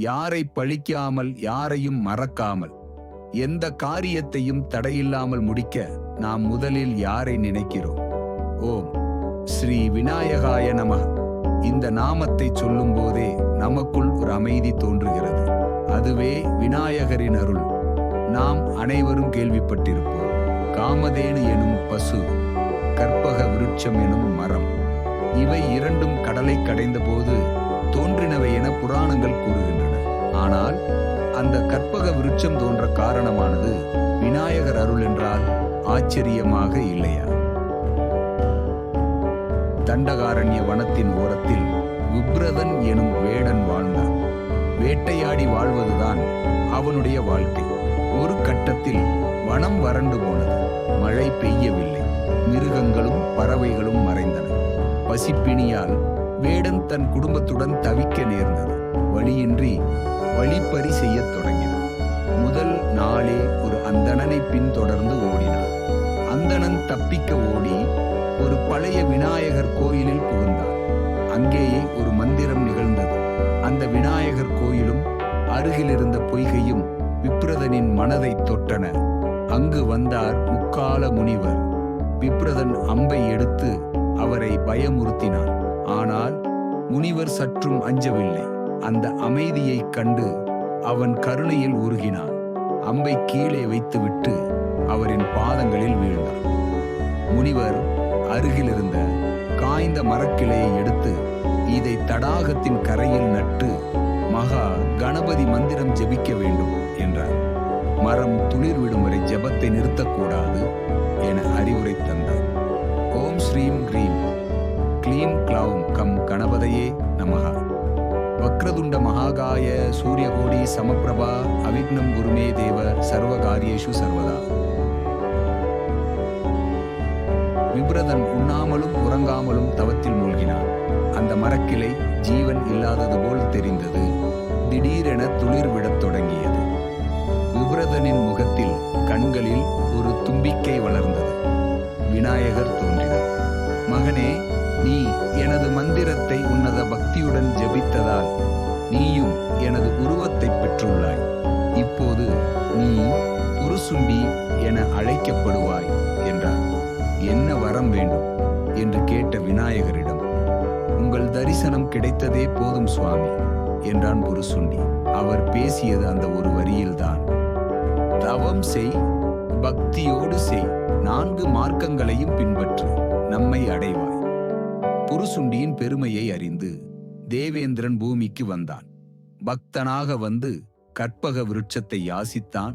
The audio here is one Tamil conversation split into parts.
யாரை பழிக்காமல் யாரையும் மறக்காமல் எந்த காரியத்தையும் தடையில்லாமல் முடிக்க நாம் முதலில் யாரை நினைக்கிறோம்? ஓம் ஸ்ரீ விநாயகாய நம. இந்த நாமத்தை சொல்லும்போதே நமக்குள் ஒரு அமைதி தோன்றுகிறது. அதுவே விநாயகரின் அருள். நாம் அனைவரும் கேள்விப்பட்டிருப்போம். காமதேனு எனும் பசு கற்பக விருட்சம் எனும் மரம் இவை இரண்டும் கடலை கடைந்தபோது தோன்றினவை என புராணங்கள் கூறுகின்றன. ஆனால் அந்த கற்பக விருட்சம் தோன்ற காரணமானது விநாயகர் அருள் என்றால் ஆச்சரியமாக இல்லையா? தண்டகாரண்ய வனத்தின் ஓரத்தில் விப்ரதன் எனும் வேடன் வாழ்ந்தான். வேட்டையாடி வாழ்வதுதான் அவனுடைய வாழ்க்கை. ஒரு கட்டத்தில் வனம் வறண்டு போனது. மழை பெய்யவில்லை. மிருகங்களும் பறவைகளும் மறைந்தன. பசிப்பிணியால் வேடன் தன் குடும்பத்துடன் தவிக்க நேர்ந்தது. வழியின்றி வழிப்பறி செய்யத் தொடங்கினான். முதல் நாளே ஒரு அந்தணனை பின்தொடர்ந்து ஓடினான். அந்தணன் தப்பிக்க ஓடி ஒரு பழைய விநாயகர் கோயிலில் புகுந்தான். அங்கேயே ஒரு மந்திரம் நிகழ்ந்தது. அந்த விநாயகர் கோயிலும் அருகில் இருந்த பொய்கையும் விப்ரதனின் மனதை தொட்டன. அங்கு வந்தார் முக்கால முனிவர். விப்ரதன் அம்பை எடுத்து அவரை பயமுறுத்தினான். ஆனால் முனிவர் சற்றும் அஞ்சவில்லை. அந்த அமைதியைக் கண்டு அவன் கருணையில் உருகினான். அம்பை கீழே வைத்துவிட்டு அவரின் பாதங்களில் வீழ்ந்தார் முனிவர் அருகில் இருந்த காய்ந்த மரக்கிளையை எடுத்து இதை தடாகத்தின் கரையில் நட்டு மகா கணபதி மந்திரம் ஜெபிக்க வேண்டும் என்றார். மரம் துளிர் விடும் வரை ஜெபத்தை நிறுத்தக்கூடாது என அறிவுரை தந்தார் ஓம் ஸ்ரீம் கிரீம் க்ளீம் க்ளௌம் கம் கணபதையே நமகா வக்ரதுண்ட மகாகாய சூரியகோடி சமப்பிரபா அவிக்னம் குருமே தேவ சர்வகாரியேஷு சர்வதா. விப்ரதன் உண்ணாமலும் உறங்காமலும் தவத்தில் மூழ்கினான். அந்த மரக்கிளை ஜீவன் இல்லாதது போல் தெரிந்தது. திடீரென துளிர் விடத் தொடங்கியது. விப்ரதனின் முகத்தில் கண்களில் ஒரு தும்பிக்கை வளர்ந்தது. எனது உருவத்தை பெற்றுள்ளாய். இப்போது நீ புருசுண்டி என அழைக்கப்படுவாய் என்றார். என்ன வரம் வேண்டும்? என்று கேட்ட விநாயகரிடம் உங்கள் தரிசனம் கிடைத்ததே போதும் சுவாமி என்றான் புருசுண்டி அவர் பேசியது அந்த ஒரு வரியில்தான். தவம் செய் பக்தியோடு செய் நான்கு மார்க்கங்களையும் பின்பற்று நம்மை அடைவாய். புருசுண்டியின் பெருமையை அறிந்து தேவேந்திரன் பூமிக்கு வந்தான். பக்தனாக வந்து கற்பக விருட்சத்தை யாசித்தான்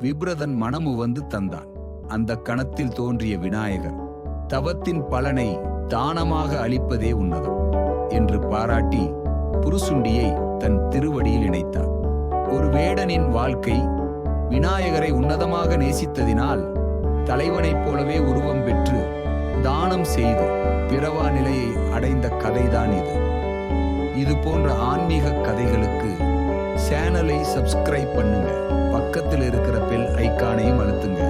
விப்ரதன் மனமு வந்து தந்தான். அந்த கணத்தில் தோன்றிய விநாயகர் தவத்தின் பலனை தானமாக அளிப்பதே உன்னதம் என்று பாராட்டி புருசுண்டியை தன் திருவடியில் இணைத்தார் ஒரு வேடனின் வாழ்க்கை விநாயகரை உன்னதமாக நேசித்ததினால் தலைவனைப் போலவே உருவம் பெற்று தானம் செய்து பிறவா நிலையை அடைந்த கதைதான் இது. இது போன்ற ஆன்மீக கதைகளுக்கு சேனலை சப்ஸ்கிரைப் பண்ணுங்க. பக்கத்தில் இருக்கிற பெல் ஐக்கானையும் அழுத்துங்க.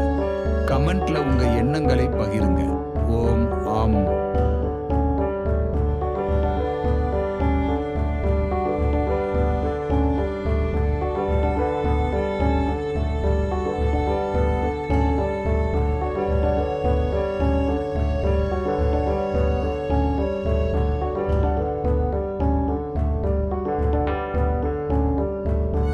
கமெண்ட்ல உங்க எண்ணங்களை பகிருங்க. ஓம் ஆம்.